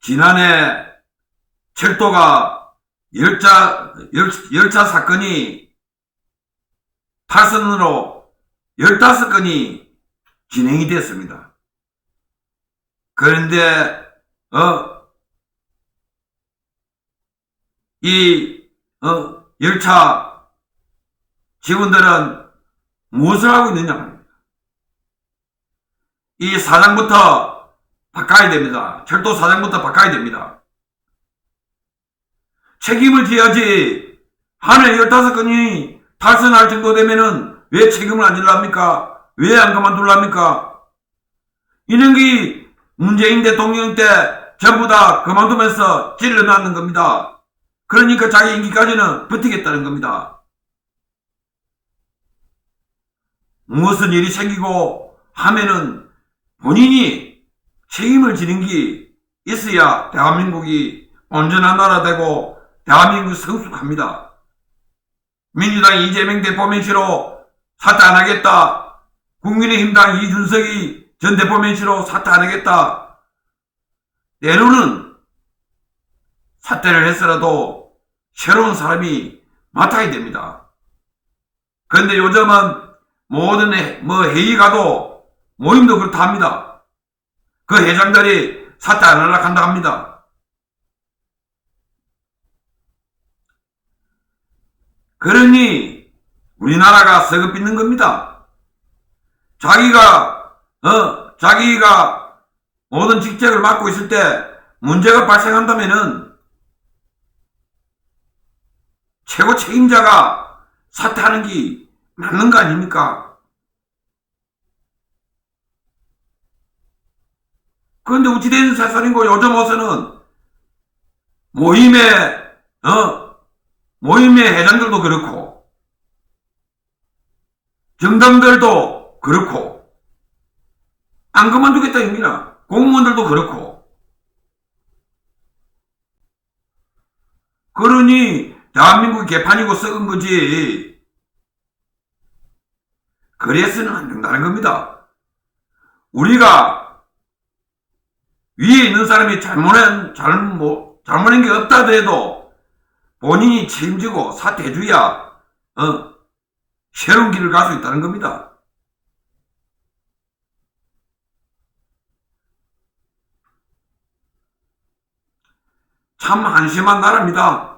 지난해 철도가 열차, 열, 열차 사건이 파선으로 15건이 진행이 됐습니다. 그런데, 어, 이, 어, 열차 직원들은 무엇을 하고 있느냐. 이 사장부터 바꿔야 됩니다. 철도 사장부터 바꿔야 됩니다. 책임을 져야지 하늘 15건이 탈선할 정도 되면은 왜 책임을 안 질랍니까? 왜 안 그만둘랍니까? 이런 게 문재인 대통령 때 전부 다 그만두면서 찔러놨는 겁니다. 그러니까 자기 임기까지는 버티겠다는 겁니다. 무슨 일이 생기고 하면은 본인이 책임을 지는 게 있어야 대한민국이 온전한 나라 되고 대한민국 성숙합니다. 민주당 이재명 대포면시로 사퇴 안 하겠다. 국민의힘당 이준석이 전 대포면시로 사퇴 안 하겠다. 때로는 사퇴를 했더라도 새로운 사람이 맡아야 됩니다. 그런데 요즘은 모든 회- 뭐 회의 가도 모임도 그렇다 합니다. 그 회장들이 사퇴 안 하려고 한다 합니다. 그러니 우리나라가 썩어빚는 겁니다. 자기가 어 자기가 모든 직책을 맡고 있을 때 문제가 발생한다면은 최고 책임자가 사퇴하는 게 맞는 거 아닙니까? 그런데 어찌된 세상이고 요즘 와서는 모임에 어 모임의 회장들도 그렇고 정당들도 그렇고 안 그만두겠다 입니다. 공무원들도 그렇고 그러니 대한민국이 개판이고 썩은 거지 그래서는 안 된다는 겁니다. 우리가 위에 있는 사람이 잘못한 잘못 잘못한 게 없다 해도 본인이 책임지고 사퇴해줘야 어, 새로운 길을 갈 수 있다는 겁니다. 참 한심한 나라입니다.